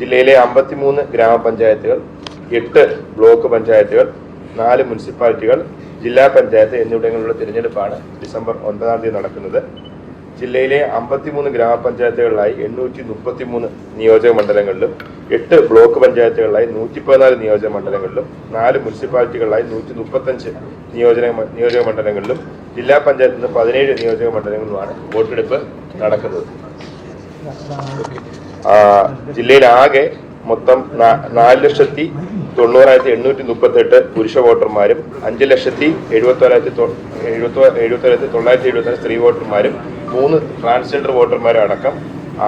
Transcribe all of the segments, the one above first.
ജില്ലയിലെ അമ്പത്തിമൂന്ന് ഗ്രാമപഞ്ചായത്തുകൾ എട്ട് ബ്ലോക്ക് പഞ്ചായത്തുകൾ നാല് മുനിസിപ്പാലിറ്റികൾ ജില്ലാ പഞ്ചായത്ത് എന്നിവിടങ്ങളിലുള്ള തിരഞ്ഞെടുപ്പാണ് ഡിസംബർ ഒൻപതാം തീയതി നടക്കുന്നത്. ജില്ലയിലെ അമ്പത്തിമൂന്ന് ഗ്രാമപഞ്ചായത്തുകളിലായി എണ്ണൂറ്റി മുപ്പത്തിമൂന്ന് നിയോജക മണ്ഡലങ്ങളിലും എട്ട് ബ്ലോക്ക് പഞ്ചായത്തുകളിലായി നൂറ്റി പതിനാല് നിയോജക മണ്ഡലങ്ങളിലും നാല് മുനിസിപ്പാലിറ്റികളിലായി നൂറ്റി മുപ്പത്തഞ്ച് നിയോജക നിയോജക മണ്ഡലങ്ങളിലും ജില്ലാ പഞ്ചായത്തിൽ നിന്ന് പതിനേഴ് നിയോജക മണ്ഡലങ്ങളിലുമാണ് വോട്ടെടുപ്പ് നടക്കുന്നത്. ജില്ലയിലാകെ മൊത്തം നാല് ലക്ഷത്തി തൊണ്ണൂറായിരത്തി എണ്ണൂറ്റി മുപ്പത്തെട്ട് പുരുഷ വോട്ടർമാരും അഞ്ച് ലക്ഷത്തി എഴുപത്തോരായിരത്തി എഴുപത്തോ എഴുപത്തോരായിരത്തി തൊള്ളായിരത്തി എഴുപത്തി സ്ത്രീ വോട്ടർമാരും മൂന്ന് ട്രാൻസ്ജെൻഡർ വോട്ടർമാരും അടക്കം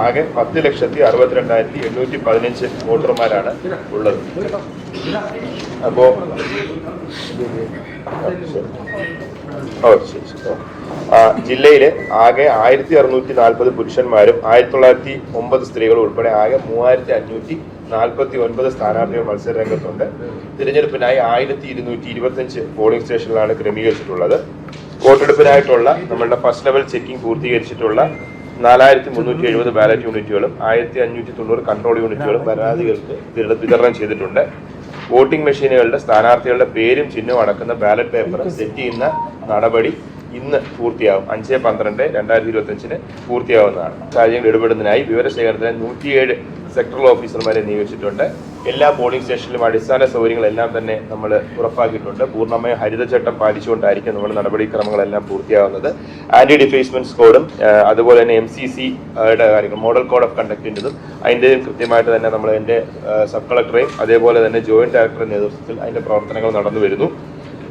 ആകെ പത്ത് ലക്ഷത്തി അറുപത്തിരണ്ടായിരത്തി എണ്ണൂറ്റി പതിനഞ്ച് വോട്ടർമാരാണ് ഉള്ളത് അപ്പോ ജില്ലയിൽ ആകെ ആയിരത്തി അറുന്നൂറ്റി നാൽപ്പത് പുരുഷന്മാരും ആയിരത്തി തൊള്ളായിരത്തി ഒമ്പത് സ്ത്രീകളും ഉൾപ്പെടെ ആകെ മൂവായിരത്തി അഞ്ഞൂറ്റി നാൽപ്പത്തി ഒൻപത് സ്ഥാനാർത്ഥികൾ മത്സര രംഗത്തുണ്ട് തിരഞ്ഞെടുപ്പിനായി ആയിരത്തി ഇരുന്നൂറ്റി ഇരുപത്തഞ്ച് പോളിംഗ് സ്റ്റേഷനിലാണ് ക്രമീകരിച്ചിട്ടുള്ളത്. വോട്ടെടുപ്പിനായിട്ടുള്ള നമ്മളുടെ ഫസ്റ്റ് ലെവൽ ചെക്കിംഗ് പൂർത്തീകരിച്ചിട്ടുള്ള നാലായിരത്തി മുന്നൂറ്റി എഴുപത് ബാലറ്റ് യൂണിറ്റുകളും ആയിരത്തി അഞ്ഞൂറ്റി തൊണ്ണൂറ് കൺട്രോൾ യൂണിറ്റുകളും പരാതികൾക്ക് വിതരണം- ചെയ്തിട്ടുണ്ട്. വോട്ടിംഗ് മെഷീനുകളുടെ സ്ഥാനാർത്ഥികളുടെ പേരും ചിഹ്നവും അടക്കുന്ന ബാലറ്റ് പേപ്പർ സെറ്റ് ചെയ്യുന്ന നടപടി ഇന്ന് പൂർത്തിയാവും. അഞ്ച് പന്ത്രണ്ട് രണ്ടായിരത്തി ഇരുപത്തി അഞ്ചിന് പൂർത്തിയാവുന്നതാണ്. കാര്യങ്ങൾ ഇടപെടുന്നതിനായി വിവരശേഖരണത്തിന് നൂറ്റിയേഴ് സെക്ടറൽ ഓഫീസർമാരെ നിയോഗിച്ചിട്ടുണ്ട്. എല്ലാ പോളിംഗ് സ്റ്റേഷനിലും അടിസ്ഥാന സൗകര്യങ്ങളെല്ലാം തന്നെ നമ്മൾ ഉറപ്പാക്കിയിട്ടുണ്ട്. പൂർണമായും ഹരിതചട്ടം പാലിച്ചുകൊണ്ടായിരിക്കും നമ്മുടെ നടപടിക്രമങ്ങളെല്ലാം പൂർത്തിയാവുന്നത്. ആന്റി ഡിഫേസ്മെന്റ് സ്കോഡും അതുപോലെ തന്നെ എം സി സി യുടെ കാര്യങ്ങൾ മോഡൽ കോഡ് ഓഫ് കണ്ടക്ടിന്റെതും അതിന്റെയും കൃത്യമായിട്ട് തന്നെ നമ്മൾ എന്റെ സബ് കളക്ടറേയും അതേപോലെ തന്നെ ജോയിന്റ് ഡയറക്ടറുടെ നേതൃത്വത്തിൽ അതിന്റെ പ്രവർത്തനങ്ങൾ നടന്നു വരുന്നു.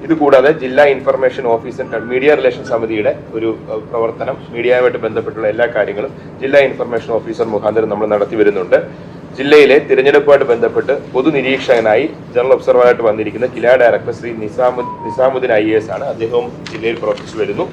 ഇത് കൂടാതെ ജില്ലാ ഇൻഫർമേഷൻ ഓഫീസ് മീഡിയ റിലേഷൻ സമിതിയുടെ ഒരു പ്രവർത്തനം മീഡിയയുമായിട്ട് ബന്ധപ്പെട്ടുള്ള എല്ലാ കാര്യങ്ങളും ജില്ലാ ഇൻഫർമേഷൻ ഓഫീസർ മുഖാന്തരം നമ്മൾ നടത്തി വരുന്നുണ്ട്. ജില്ലയിലെ തിരഞ്ഞെടുപ്പുമായിട്ട് ബന്ധപ്പെട്ട് പൊതുനിരീക്ഷകനായി ജനറൽ ഒബ്സർവറായിട്ട് വന്നിരിക്കുന്ന ജില്ലാ director Shri Nizamu Nizamuddin I S ആണ്. അദ്ദേഹവും ജില്ലയിൽ പ്രവർത്തിച്ചു വരുന്നു.